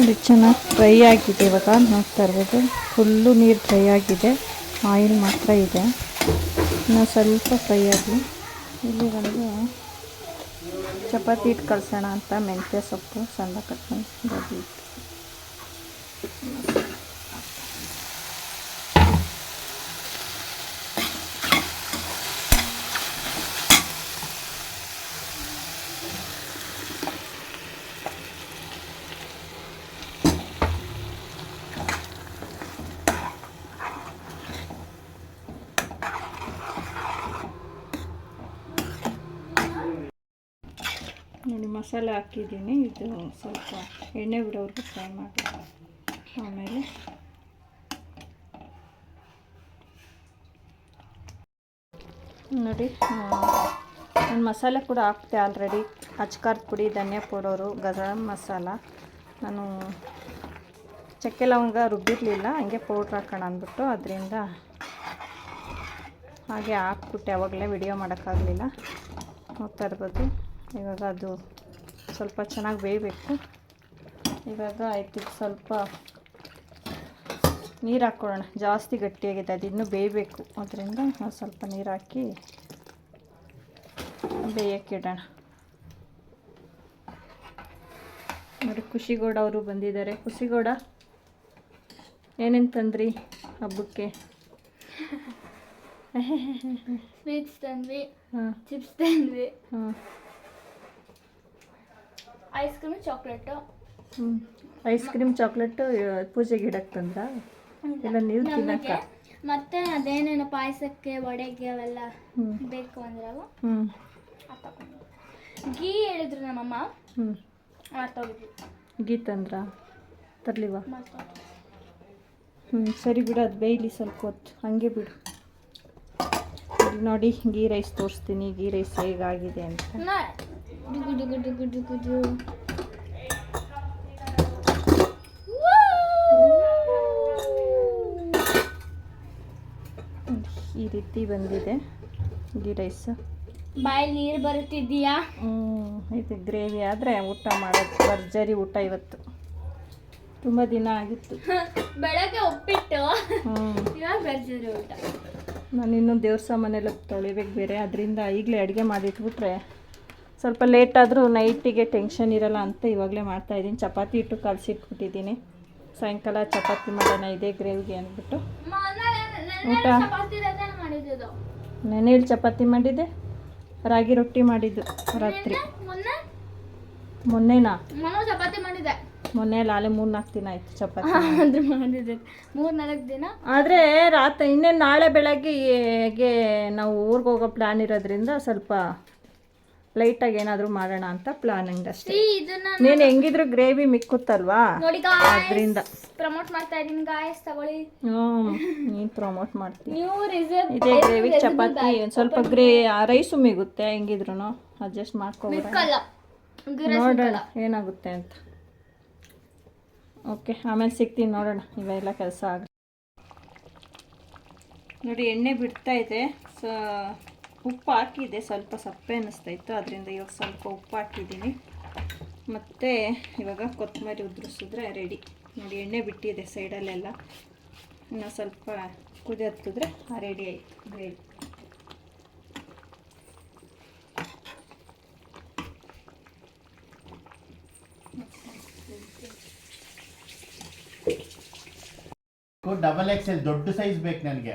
ನೋಡಿ ಚೆನ್ನಾಗಿ ಫ್ರೈ ಆಗಿದೆ. ಇವಾಗ ನೋಡ್ತಾ ಇರ್ಬೋದು. ಫುಲ್ಲು ನೀರು ಫ್ರೈ ಆಗಿದೆ. ಆಯಿಲ್ ಮಾತ್ರ ಇದೆ. ಇನ್ನು ಸ್ವಲ್ಪ ಫ್ರೈ ಆಗಲಿ ಇಲ್ಲಿ ಬಂದು ಚಪಾತಿ ಹಿಟ್ಟು ಕಳ್ಸೋಣ ಅಂತ ಮೆಂತ್ಯ ಸೊಪ್ಪು ಸಣ್ಣ ಕಟ್ ಮಾಡಿ ಗೋಧಿ ಹಿಟ್ಟು ನೋಡಿ ಮಸಾಲೆ ಹಾಕಿದ್ದೀನಿ. ಇದು ಸ್ವಲ್ಪ ಎಣ್ಣೆ ಬಿಡೋವರೆಗೂ ಫ್ರೈ ಮಾಡಿ ಆಮೇಲೆ ನೋಡಿ ನಾನು ಮಸಾಲೆ ಕೂಡ ಹಾಕ್ತೆ ಆಲ್ರೆಡಿ ಅಚ್ಕಾರದ ಪುಡಿ, ಧನಿಯಾ ಪೌಡರು, ಗರಂ ಮಸಾಲ. ನಾನು ಚಕ್ಕೆ ಲವಂಗ ರುಬ್ಬಿರಲಿಲ್ಲ, ಹಂಗೆ ಪೌಡ್ರ್ ಹಾಕೋಣ ಅಂದ್ಬಿಟ್ಟು ಅದರಿಂದ ಹಾಗೆ ಹಾಕ್ಬಿಟ್ಟೆ. ಯಾವಾಗಲೇ ವಿಡಿಯೋ ಮಾಡೋಕ್ಕಾಗಲಿಲ್ಲ. ನೋಡ್ತಾ ಇರ್ಬೋದು ಇವಾಗ ಅದು ಸ್ವಲ್ಪ ಚೆನ್ನಾಗಿ ಬೇಯಬೇಕು. ಇವಾಗ ಆಯ್ತು ಸ್ವಲ್ಪ ನೀರು ಹಾಕ್ಕೊಳ್ಳೋಣ ಜಾಸ್ತಿ ಗಟ್ಟಿಯಾಗಿದೆ ಅದು ಇನ್ನೂ ಬೇಯಬೇಕು. ಅದರಿಂದ ನಾವು ಸ್ವಲ್ಪ ನೀರು ಹಾಕಿ ಬೇಯಕ್ಕಿಡೋಣ ನೋಡಿ ಖುಷಿಗೌಡ ಅವರು ಬಂದಿದ್ದಾರೆ. ಖುಷಿಗೌಡ ಏನೇನು ತಂದ್ರಿ ಹಬ್ಬಕ್ಕೆ?
ಸ್ವೀಟ್ಸ್ ತಂದ್ವಿ
ಹಾಂ.
ಚಿಪ್ಸ್ ತಂದ್ವಿ.
ಹಾಂ.
ಐಸ್ ಕ್ರೀಮ್ ಚಾಕ್ಲೇಟ್
ಹ್ಞೂ ಐಸ್ ಕ್ರೀಮ್ ಚಾಕ್ಲೇಟ್ ಪೂಜೆಗೆ ಇಡಕ್ಕೆ ತಂದ್ರ ಇಲ್ಲ ನೀವು ತಿನ್ನಕ್ಕ?
ಮತ್ತೆ ಅದೇನೇನು ಪಾಯಸಕ್ಕೆ ವಡೆಗೆ ಅವೆಲ್ಲ ಬೇಕು ಅಂದ್ರೆ ಅವು
ಹ್ಞೂ
ಅದ್ ತಗೊಂಡ್ವಿ. ಗೀ ಹೇಳಿದ್ರು ನಮ್ಮಮ್ಮ.
ಹ್ಞೂ ಗೀ ತಂದ್ರ? ತರ್ಲಿವಾ? ಹ್ಞೂ ಸರಿ ಬಿಡು ಅದು ಬೇಯಲಿ ಸ್ವಲ್ಪ ಹೊತ್ತು. ಹಾಗೆ ಬಿಡು. ನೋಡಿ ಗೀ ರೈಸ್ ತೋರಿಸ್ತೀನಿ ಗೀ ರೈಸ್ ಹೇಗಾಗಿದೆ ಅಂತ.
ಡುಗು ಡುಗು ಡುಗು ಡುಗು ಡು
ಈ ರೀತಿ ಬಂದಿದೆ. ಗೀ ರೈಸ್
ಬಾಯಲ್ಲಿ ನೀರು ಬರುತ್ತಿದ್ದೀಯಾ?
ಹ್ಞೂ ಇದು ಗ್ರೇವಿ ಆದರೆ ಊಟ ಮಾಡೋದು. ಭರ್ಜರಿ ಊಟ ಇವತ್ತು. ತುಂಬ ದಿನ ಆಗಿತ್ತು.
ಬೆಳಗ್ಗೆ ಉಪ್ಪಿಟ್ಟು.
ಹ್ಞೂ
ಇವಾಗ ಬರ್ಜರಿ ಊಟ.
ನಾನು ಇನ್ನೂ ದೇವ್ರ ಸಾಮಾನೆಲ್ಲ ತೊಳಿಬೇಕು ಬೇರೆ. ಅದರಿಂದ ಈಗಲೇ ಅಡುಗೆ ಮಾಡಿಟ್ಬಿಟ್ರೆ ಸ್ವಲ್ಪ ಲೇಟ್ ಆದರೂ ನೈಟಿಗೆ ಟೆನ್ಷನ್ ಇರಲ್ಲ ಅಂತ ಇವಾಗಲೇ ಮಾಡ್ತಾಯಿದ್ದೀನಿ ಚಪಾತಿ ಇಟ್ಟು ಕಲಸಿಟ್ಬಿಟ್ಟಿದ್ದೀನಿ. ಸಾಯಂಕಾಲ ಚಪಾತಿ ಮಾಡೋಣ ಇದೇ ಗ್ರೇವಿಗೆ ಅಂದ್ಬಿಟ್ಟು. ಊಟ? ನೆನೇಳಿ ಚಪಾತಿ ಮಾಡಿದ್ದೆ ರಾಗಿ ರೊಟ್ಟಿ ಮಾಡಿದ್ದು ರಾತ್ರಿ.
ಮೊನ್ನೆ
ಮೊನ್ನೆನಾ?
ಮೊನ್ನೆ ಚಪಾತಿ ಮಾಡಿದ್ದೆ
ಮೊನ್ನೆ ಲಾಲೆ ಮೂರು ನಾಲ್ಕು ದಿನ ಆಯಿತು ಚಪಾತಿ
ಅಂದರೆ ಮಾಡಿದ್ದೆ. ಮೂರ್ ನಾಲ್ಕು ದಿನ?
ಆದರೆ ರಾತ್ರಿ ಇನ್ನೇನು ನಾಳೆ ಬೆಳಗ್ಗೆ ನಾವು ಊರಿಗೆ ಹೋಗೋ ಪ್ಲ್ಯಾನ್ ಇರೋದ್ರಿಂದ ಸ್ವಲ್ಪ ಲೈಟಾಗಿ ಏನಾದರೂ ಮಾಡೋಣ ಅಂತ ಪ್ಲಾನಿಂಗ್ ಅಷ್ಟೇ. ನೀನು ಹೆಂಗಿದ್ರು ಗ್ರೇವಿ ಮಿಕ್ಕುತ್ತಲ್ವಾ? ಅದರಿಂದ.
ಪ್ರಮೋಟ್ ಮಾಡ್ತಾ ಇದೀನಿ ಗಾಯಸ್ ತಗೊಳ್ಳಿ.
ಹ್ಞೂ ನೀನು ಪ್ರಮೋಟ್ ಮಾಡ್ತೀನಿ ಇದೇ ಗ್ರೇವಿ ಚಪಾತಿ ಒಂದು ಸ್ವಲ್ಪ ಗ್ರೇ ರೈಸು ಮಿಗುತ್ತೆ ಹೆಂಗಿದ್ರು ಅಡ್ಜಸ್ಟ್
ಮಿಕ್ಕಲ್ಲ.
ನೋಡೋಣ ಏನಾಗುತ್ತೆ ಅಂತ. ಓಕೆ ಆಮೇಲೆ ಸಿಗ್ತೀನಿ ನೋಡೋಣ ಇವೆಲ್ಲ ಕೆಲಸ ಆಗ ನೋಡಿ ಎಣ್ಣೆ ಬಿಡ್ತಾ ಇದೆ ಸ ಉಪ್ಪು ಹಾಕಿದೆ. ಸ್ವಲ್ಪ ಸಪ್ಪೆ ಅನ್ನಿಸ್ತಾ ಇತ್ತು. ಅದರಿಂದ ಇವಾಗ ಸ್ವಲ್ಪ ಉಪ್ಪು ಹಾಕಿದ್ದೀನಿ. ಮತ್ತು ಇವಾಗ ಕೊತ್ತಂಬರಿ ಉದುರಿಸಿದ್ರೆ ರೆಡಿ ನೋಡಿ, ಎಣ್ಣೆ ಬಿಟ್ಟಿದೆ ಸೈಡಲ್ಲೆಲ್ಲ. ಇನ್ನು ಸ್ವಲ್ಪ ಕುದಿ ಹತ್ತಿದ್ರೆ ರೆಡಿ ಆಯಿತು. ಗ್ರೇವಿ
ಡಬಲ್ ಎಕ್ಸ್ ಎಲ್ ದೊಡ್ಡ ಸೈಜ್ ಬೇಕು ನನಗೆ.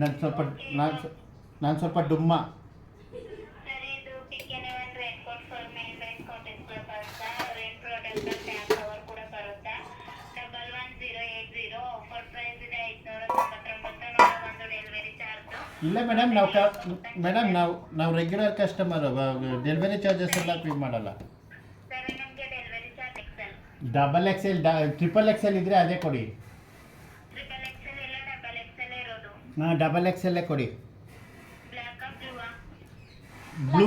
ನಾನು ಸ್ವಲ್ಪ ನಾನು ನಾನು ಸ್ವಲ್ಪ ಡುಮ್ಮ. ಇಲ್ಲ ಮೇಡಮ್ ನಾವು ಕ ಮೇಡಮ್ ನಾವು ನಾವು ರೆಗ್ಯುಲರ್ ಕಸ್ಟಮರ್ ಡೆಲಿವರಿ ಚಾರ್ಜಸ್ ಎಲ್ಲ ಪೇ ಮಾಡಲ್ಲ. Double X L triple X L ಇದ್ರೆ ಅದೇ ಕೊಡಿ. ಹಾಂ ಡಬಲ್ ಎಕ್ಸ್ ಎಲ್ಲೇ ಕೊಡಿ.
Blue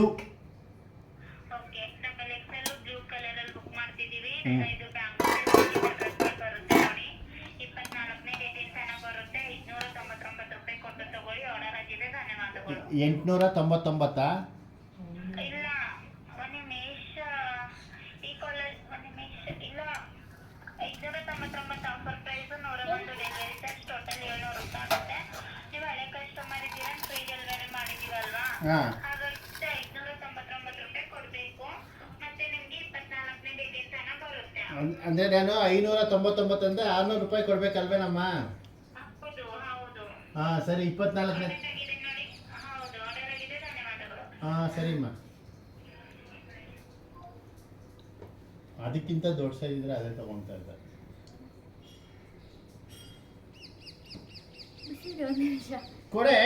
okay double XL blue colour ಅಲ್ಲಿ ಬುಕ್ ಮಾಡ್ತಿದೀವಿ. ಇದು ಬ್ಯಾಂಗ್ಳೂರ್ ಬರುತ್ತೆ ನೋಡಿ. ಇಪ್ಪತ್ನಾಲ್ಕನೇ ಡೇಟಿನ ತನಕ ಬರುತ್ತೆ. ಐದುನೂರ ತೊಂಬತ್ತೊಂಬತ್ತು ರೂಪಾಯಿ ಕೊಟ್ಟು ತಗೊಳ್ಳಿ. ಆರ್ಡರ್ ಆಗಿದೆ ಧನ್ಯವಾದಗಳು.
ಎಂಟುನೂರ ತೊಂಬತ್ತೊಂಬತ್ತಾ
ಇಲ್ಲ ಒಂದು ನಿಮಿಷ ಈ ಕಾಲೇಜ್ ಒಂದು ನಿಮಿಷ ಇಲ್ಲ ಐದುನೂರ ತೊಂಬತ್ತೊಂಬತ್ತು ಆಫರ್ ಪ್ರೈಸ್ ನೂರ ಒಂದು ಡೆಲಿವರಿ ಚಾರ್ಜ್ ಟೋಟಲ್ ಏಳ್ನೂರು ರೂಪಾಯಿ ಆಗುತ್ತೆ ನೀವು ಹಳೆ ಕಸ್ಟಮರ್ ಇದ್ದೀರಾ ಫ್ರೀ ಡೆಲಿವರಿ ಮಾಡಿದೀವಲ್ವಾ
ಹಾಂ
ಹಾಗಾಗಿ ಐದುನೂರ ತೊಂಬತ್ತೊಂಬತ್ತು ರೂಪಾಯಿ ಕೊಡಬೇಕು ಮತ್ತೆ ನಿಮಗೆ ಇಪ್ಪತ್ನಾಲ್ಕನೇ ಡೇಟಿನ ತನಕ ಬರುತ್ತೆ
ಅಂದರೆ ನಾನು ಐನೂರ ತೊಂಬತ್ತೊಂಬತ್ತು ಅಂದರೆ ಆರುನೂರು ರೂಪಾಯಿ ಕೊಡ್ಬೇಕಲ್ವೇನಮ್ಮ? ಹಾ ಸರಿ ಇಪ್ಪತ್ನಾಲ್ಕನೇ. ಹಾಂ ಸರಿಮ್ಮ. ಅದಕ್ಕಿಂತ ದೊಡ್ಡ ಸೈಜ್ ಇದ್ರೆ ಅದೇ ತಗೊಳ್ತಾ ಇದ್ದ ಕೊಡೆ!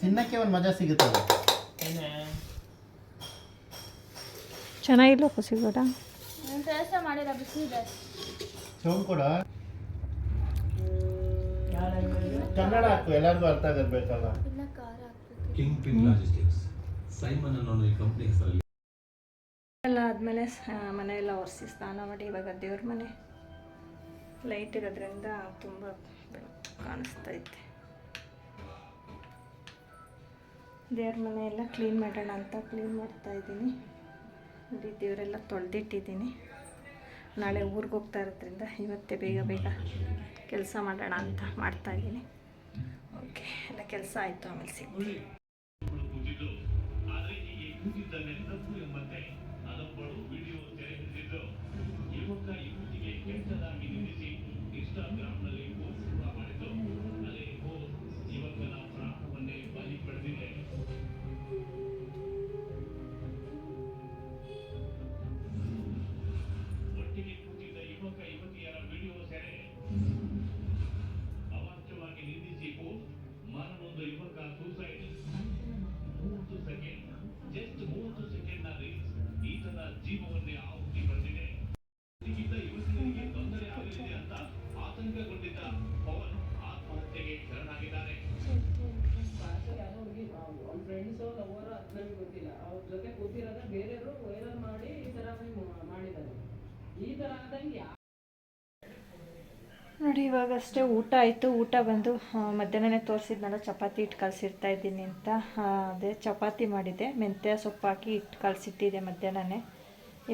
ತಿನ್ನಕ್ಕೆ ಒಂದು ಮಜಾ ಸಿಗುತ್ತಲ್ಲ.
ಚೆನ್ನಾಗಿಲ್ಲ ಪಸಿಗೋಡ
ನಾನು ಕೆಲಸ ಮಾಡಿರೋ ಬಿಸಿ ಇದೆ.
ಸೌಂಡ್ ಕೊಡ. ಕನ್ನಡ ಹಾಕು ಎಲ್ಲರಿಗೂ ಅರ್ಥ ಆಗಬೇಕಲ್ಲ
ಇಲ್ಲ ಖಾರ ಹಾಕ್ಬೇಕು
ಕಿಂಗ್ ಪಿನ್ ಲಾಜಿಸ್ಟಿಕ್ಸ್ ಸೈಮನ್ ಅನ್ನೋ ಈ ಕಂಪ್ನಿ ಹೆಸರಲ್ಲಿ.
ಎಲ್ಲ ಆದಮೇಲೆ ಮನೆ ಎಲ್ಲ ಒರೆಸಿ ಸ್ನಾನ ಮಾಡಿ ಇವಾಗ ದೇವ್ರ ಮನೆ. ಲೈಟ್ ಇರೋದ್ರಿಂದ ತುಂಬ ಬೆಳಕು ಕಾಣಿಸ್ತಾ ಐತೆ. ದೇವ್ರ ಮನೆ ಎಲ್ಲ ಕ್ಲೀನ್ ಮಾಡೋಣ ಅಂತ ಕ್ಲೀನ್ ಮಾಡ್ತಾ ಇದ್ದೀನಿ. ನೋಡಿ ದೇವರೆಲ್ಲ ತೊಳೆದಿಟ್ಟಿದ್ದೀನಿ. ನಾಳೆ ಊರಿಗೆ ಹೋಗ್ತಾ ಇರೋದ್ರಿಂದ ಇವತ್ತೇ ಬೇಗ ಬೇಗ ಕೆಲಸ ಮಾಡೋಣ ಅಂತ ಮಾಡ್ತಾ ಇದ್ದೀನಿ. ಓಕೆ, ಎಲ್ಲ ಕೆಲಸ ಆಯಿತು ಆಮೇಲೆ ಸಿಗ್ತೀನಿ. ನೋಡಿ ಇವಾಗ ಅಷ್ಟೇ ಊಟ ಆಯಿತು. ಊಟ ಬಂದು ಮಧ್ಯಾಹ್ನನೇ ತೋರಿಸಿದ್ನಲ್ಲ, ಚಪಾತಿ ಹಿಟ್ಟು ಕಲಸಿರ್ತಾ ಇದ್ದೀನಿ ಅಂತ. ಅದೇ ಚಪಾತಿ ಮಾಡಿದೆ ಮೆಂತ್ಯ ಸೊಪ್ಪು ಹಾಕಿ ಹಿಟ್ಟು ಕಲಸಿಟ್ಟಿದೆ ಮಧ್ಯಾಹ್ನನೇ.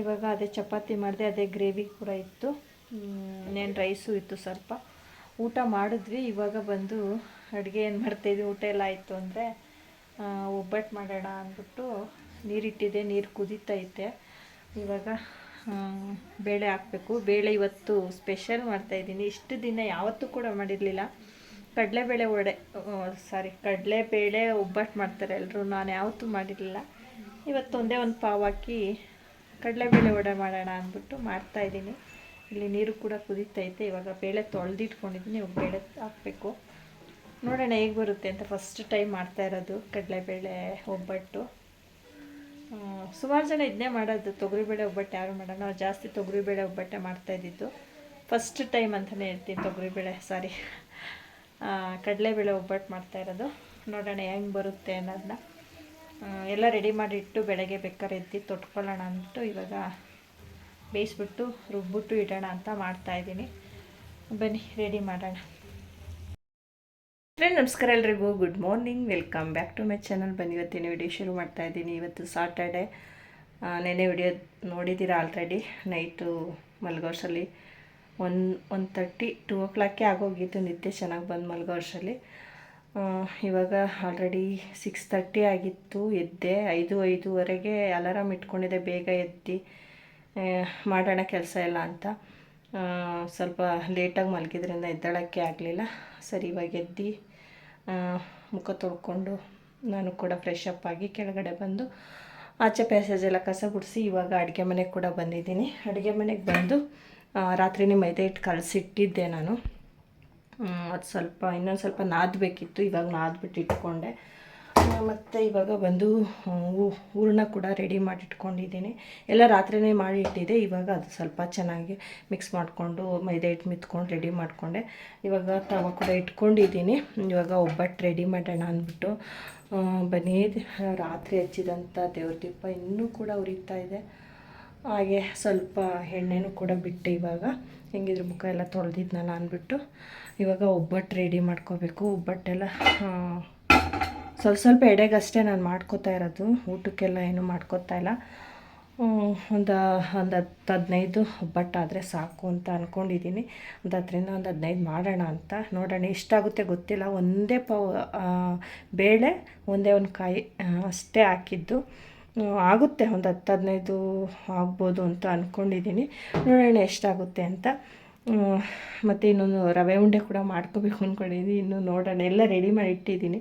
ಇವಾಗ ಅದೇ ಚಪಾತಿ ಮಾಡಿದೆ. ಅದೇ ಗ್ರೇವಿ ಕೂಡ ಇತ್ತು. ಇನ್ನೇನು ರೈಸು ಇತ್ತು ಸ್ವಲ್ಪ. ಊಟ ಮಾಡಿದ್ವಿ. ಇವಾಗ ಬಂದು ಅಡುಗೆ ಏನು ಮಾಡ್ತಾಯಿದ್ವಿ ಊಟ ಎಲ್ಲ ಆಯಿತು ಅಂದರೆ ಒಬ್ಬಟ್ಟು ಮಾಡೋಣ ಅಂದ್ಬಿಟ್ಟು ನೀರಿಟ್ಟಿದೆ ನೀರು ಕುದೀತೈತೆ ಇವಾಗ ಬೇಳೆ ಹಾಕಬೇಕು. ಬೇಳೆ ಇವತ್ತು ಸ್ಪೆಷಲ್ ಮಾಡ್ತಾಯಿದ್ದೀನಿ ಇಷ್ಟು ದಿನ ಯಾವತ್ತೂ ಕೂಡ ಮಾಡಿರಲಿಲ್ಲ. ಕಡಲೆಬೇಳೆ ವಡೆ ಸಾರಿ ಕಡಲೆಬೇಳೆ ಒಬ್ಬಟ್ಟು ಮಾಡ್ತಾರೆ ಎಲ್ಲರೂ ನಾನು ಯಾವತ್ತೂ ಮಾಡಿರಲಿಲ್ಲ. ಇವತ್ತು ಒಂದೇ ಒಂದು ಪಾವ್ ಹಾಕಿ ಕಡಲೆಬೇಳೆ ವಡೆ ಮಾಡೋಣ ಅಂದ್ಬಿಟ್ಟು ಮಾಡ್ತಾಯಿದ್ದೀನಿ ಇಲ್ಲಿ ನೀರು ಕೂಡ ಕುದೀತೈತೆ. ಇವಾಗ ಬೇಳೆ ತೊಳೆದಿಟ್ಕೊಂಡಿದ್ದೀನಿ. ಇವಾಗ ಬೇಳೆ ಹಾಕಬೇಕು. ನೋಡೋಣ ಹೇಗೆ ಬರುತ್ತೆ ಅಂತ ಫಸ್ಟ್ ಟೈಮ್ ಮಾಡ್ತಾ ಇರೋದು ಕಡಲೆಬೇಳೆ ಒಬ್ಬಟ್ಟು. ಸುಮಾರು ಜನ ಇದನ್ನೇ ಮಾಡೋದು, ತೊಗರಿಬೇಳೆ ಒಬ್ಬಟ್ಟು ಯಾರು ಮಾಡೋಣ ನಾವು ಜಾಸ್ತಿ ತೊಗರಿಬೇಳೆ ಒಬ್ಬಟ್ಟೆ ಮಾಡ್ತಾ ಇದ್ದಿದ್ದು. ಫಸ್ಟ್ ಟೈಮ್ ಅಂತಲೇ ಹೇಳ್ತೀನಿ, ತೊಗರಿಬೇಳೆ ಸಾರಿ ಕಡಲೆಬೇಳೆ ಒಬ್ಬಟ್ಟು ಮಾಡ್ತಾ ಇರೋದು. ನೋಡೋಣ ಹೆಂಗೆ ಬರುತ್ತೆ ಅನ್ನೋದನ್ನ ಎಲ್ಲ ರೆಡಿ ಮಾಡಿಟ್ಟು ಬೆಳಗ್ಗೆ ಬೇಕಾದ್ರೆ ಎದ್ದು ತೊಟ್ಕೊಳ್ಳೋಣ ಅಂದ್ಬಿಟ್ಟು ಇವಾಗ ಬೇಯಿಸ್ಬಿಟ್ಟು, ರುಬ್ಬಿಟ್ಟು ಇಡೋಣ ಅಂತ ಮಾಡ್ತಾಯಿದ್ದೀನಿ ಬನ್ನಿ ರೆಡಿ ಮಾಡೋಣ. ಫ್ರೆಂಡ್ ನಮಸ್ಕಾರ ಎಲ್ರಿಗೂ. Good morning welcome back to my channel ಬನ್ನಿ, ಇವತ್ತಿನ ವಿಡಿಯೋ ಶುರು ಮಾಡ್ತಾ ಇದ್ದೀನಿ. ಇವತ್ತು ಸಾಟರ್ಡೆ ನೆನೆ ವಿಡಿಯೋ ನೋಡಿದ್ದೀರಾ ಆಲ್ರೆಡಿ ನೈಟು ಮಲ್ಗೋರ್ಸಲ್ಲಿ ಒನ್ ಒನ್ ತರ್ಟಿ ಟೂ ಓ ಕ್ಲಾಕೇ ಆಗೋಗಿತ್ತು. ನಿದ್ದೆ ಚೆನ್ನಾಗಿ ಬಂದು ಮಲ್ಗೋರ್ಸಲ್ಲಿ ಇವಾಗ ಆಲ್ರೆಡಿ ಸಿಕ್ಸ್ ತರ್ಟಿ ಆಗಿತ್ತು. ಎದ್ದೆ ಐದು, ಐದೂವರೆಗೆ ಅಲಾರಾಮ್ ಇಟ್ಕೊಂಡಿದ್ದೆ. ಬೇಗ ಎದ್ದು ಮಾಡೋಣ ಕೆಲಸ ಎಲ್ಲ ಅಂತ. ಸ್ವಲ್ಪ ಲೇಟಾಗಿ ಮಲಗಿದ್ರಿಂದ ಎದ್ದಾಳಕ್ಕೆ ಆಗಲಿಲ್ಲ. ಸರಿ, ಇವಾಗ ಎದ್ದು ಮುಖ ತೊಳ್ಕೊಂಡು ನಾನು ಕೂಡ ಫ್ರೆಶ್ ಅಪ್ ಆಗಿ ಕೆಳಗಡೆ ಬಂದು ಆಚೆ ಪ್ಯಾಸೇಜ್ ಎಲ್ಲ ಕಸ ಗುಡಿಸಿ ಇವಾಗ ಅಡುಗೆ ಮನೆಗೆ ಕೂಡ ಬಂದಿದ್ದೀನಿ. ಅಡುಗೆ ಮನೆಗೆ ಬಂದು ರಾತ್ರಿ ರಾತ್ರಿನೇ ಮೈದೆ ಹಿಟ್ಟು ಕಲಸಿಟ್ಟಿದ್ದೆ ನಾನು. ಅದು ಸ್ವಲ್ಪ ಇನ್ನೊಂದು ಸ್ವಲ್ಪ ನಾದಬೇಕಿತ್ತು. ಇವಾಗ ನಾದ್ಬಿಟ್ಟು ಇಟ್ಕೊಂಡೆ. ಮತ್ತು ಇವಾಗ ಬಂದು ಹೂರಣ ಕೂಡ ರೆಡಿ ಮಾಡಿಟ್ಕೊಂಡಿದ್ದೀನಿ. ಎಲ್ಲ ರಾತ್ರಿನೇ ಮಾಡಿ ಇಟ್ಟಿದ್ದೆ ಇವಾಗ ಅದು ಸ್ವಲ್ಪ ಚೆನ್ನಾಗಿ ಮಿಕ್ಸ್ ಮಾಡಿಕೊಂಡು, ಮೈದಾ ಹಿಟ್ಟು ಮಿತ್ಕೊಂಡು ರೆಡಿ ಮಾಡಿಕೊಂಡೆ. ಇವಾಗ ತವ ಕೂಡ ಇಟ್ಕೊಂಡಿದ್ದೀನಿ. ಇವಾಗ ಒಬ್ಬಟ್ಟು ರೆಡಿ ಮಾಡೋಣ ಅಂದ್ಬಿಟ್ಟು ಬನ್ನಿ. ರಾತ್ರಿ ಹಚ್ಚಿದಂಥ ದೇವ್ರ ದೀಪ ಇನ್ನೂ ಕೂಡ ಉರಿತಾ ಇದೆ. ಹಾಗೆ ಸ್ವಲ್ಪ ಎಣ್ಣೆನೂ ಕೂಡ ಬಿಟ್ಟೆ ಇವಾಗ ಹೆಂಗಿದ್ರ ಮುಖ ಎಲ್ಲ ತೊಳೆದಿದ್ನಲ್ಲ ಅಂದ್ಬಿಟ್ಟು ಇವಾಗ ಒಬ್ಬಟ್ಟು ರೆಡಿ ಮಾಡ್ಕೋಬೇಕು. ಒಬ್ಬಟ್ಟೆಲ್ಲ ಸ್ವಲ್ಪ ಸ್ವಲ್ಪ ಎಡೆಗಷ್ಟೇ ನಾನು ಮಾಡ್ಕೋತಾ ಇರೋದು. ಊಟಕ್ಕೆಲ್ಲ ಏನು ಮಾಡ್ಕೋತಾ ಇಲ್ಲ. ಒಂದು ಒಂದು ಹತ್ತು ಹದಿನೈದು ಒಬ್ಬಟ್ಟಾದರೆ ಸಾಕು ಅಂತ ಅಂದ್ಕೊಂಡಿದ್ದೀನಿ ಒಂದು ಹತ್ತರಿಂದ ಒಂದು ಹದಿನೈದು ಮಾಡೋಣ ಅಂತ. ನೋಡೋಣ ಇಷ್ಟಾಗುತ್ತೆ ಗೊತ್ತಿಲ್ಲ. ಒಂದೇ ಪಾವ್ ಬೇಳೆ, ಒಂದೇ ಒಂದು ಕಾಯಿ ಅಷ್ಟೇ ಹಾಕಿದ್ದು. ಆಗುತ್ತೆ. ಒಂದು ಹತ್ತು ಹದಿನೈದು ಆಗ್ಬೋದು ಅಂತ ಅಂದ್ಕೊಂಡಿದ್ದೀನಿ ನೋಡೋಣ ಎಷ್ಟಾಗುತ್ತೆ ಅಂತ. ಮತ್ತು ಇನ್ನೊಂದು ರವೆ ಉಂಡೆ ಕೂಡ ಮಾಡ್ಕೋಬೇಕು ಅಂದ್ಕೊಂಡಿದ್ದೀನಿ ಇನ್ನು ನೋಡೋಣ. ಎಲ್ಲ ರೆಡಿ ಮಾಡಿ ಇಟ್ಟಿದ್ದೀನಿ.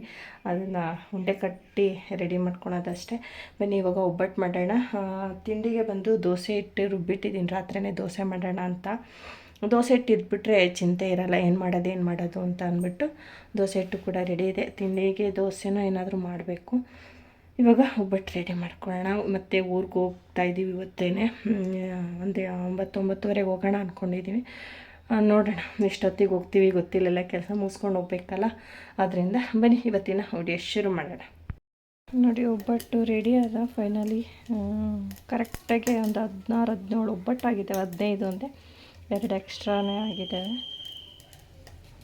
ಅದನ್ನು ಉಂಡೆ ಕಟ್ಟಿ ರೆಡಿ ಮಾಡ್ಕೊಳೋದಷ್ಟೇ. ಬನ್ನಿ, ಇವಾಗ ಒಬ್ಬಟ್ಟು ಮಾಡೋಣ. ತಿಂಡಿಗೆ ಬಂದು ದೋಸೆ ಇಟ್ಟು ರುಬ್ಬಿಟ್ಟಿದ್ದೀನಿ. ರಾತ್ರಿನೇ ದೋಸೆ ಮಾಡೋಣ ಅಂತ. ದೋಸೆ ಹಿಟ್ಟು ಇದ್ಬಿಟ್ರೆ ಚಿಂತೆ ಇರಲ್ಲ. ಏನು ಮಾಡೋದು ಏನು ಮಾಡೋದು ಅಂತ ಅಂದ್ಬಿಟ್ಟು ದೋಸೆ ಹಿಟ್ಟು ಕೂಡ ರೆಡಿ ಇದೆ. ತಿಂಡಿಗೆ ದೋಸೆನೋ ಏನಾದರೂ ಮಾಡಬೇಕು. ಇವಾಗ ಒಬ್ಬಟ್ಟು ರೆಡಿ ಮಾಡ್ಕೊಳ್ಳೋಣ. ಮತ್ತು ಊರಿಗೆ ಹೋಗ್ತಾ ಇದ್ದೀವಿ ಇವತ್ತೇನೆ. ಒಂದು ಒಂಬತ್ತು ಒಂಬತ್ತುವರೆಗೆ ಹೋಗೋಣ ಅಂದ್ಕೊಂಡಿದ್ದೀವಿ ನೋಡೋಣ. ಎಷ್ಟೊತ್ತಿಗೆ ಹೋಗ್ತೀವಿ ಗೊತ್ತಿಲ್ಲ. ಕೆಲಸ ಮುಗಿಸ್ಕೊಂಡು ಹೋಗ್ಬೇಕಲ್ಲ. ಆದ್ದರಿಂದ ಬನ್ನಿ, ಇವತ್ತಿನ ವಿಡಿಯೋ ಶುರು ಮಾಡೋಣ. ನೋಡಿ ಒಬ್ಬಟ್ಟು ರೆಡಿ ಅದ ಫೈನಲಿ ಕರೆಕ್ಟಾಗಿ ಒಂದು ಹದಿನಾರು, ಹದಿನೇಳು ಒಬ್ಬಟ್ಟಾಗಿದ್ದಾವೆ ಹದಿನೈದು ಒಂದೇ ಎರಡು ಎಕ್ಸ್ಟ್ರಾನೇ ಆಗಿದ್ದಾವೆ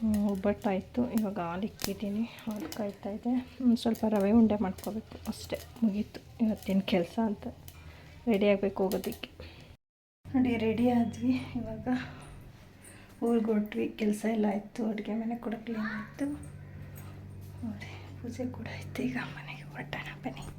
ಒಬ್ಬಟ್ಟಾಯಿತು ಇವಾಗ ಹಾಲು ಇಕ್ಕಿದ್ದೀನಿ. ಹಾಲು ಕಾಯ್ತಾ ಇದೆ. ಸ್ವಲ್ಪ ರವೆ ಉಂಡೆ ಮಾಡ್ಕೋಬೇಕು. ಅಷ್ಟೇ, ಮುಗೀತು. ಇವತ್ತಿನ ಕೆಲಸ ಅಂತ ರೆಡಿ ಆಗಬೇಕು ಹೋಗೋದಕ್ಕೆ. ನೋಡಿ ರೆಡಿ ಆದ್ವಿ. ಇವಾಗ ಊರಿಗೆ ಹೊಟ್ವಿ. ಕೆಲಸ ಎಲ್ಲ ಆಯಿತು. ಅಡುಗೆ ಮನೆ ಕೂಡ ಕ್ಲೀನ್ ಆಯಿತು. ನೋಡಿ, ಪೂಜೆ ಕೂಡ ಆಯಿತು. ಈಗ ಮನೆಗೆ ಹೊರಟೋಣ ಬನ್ನಿ.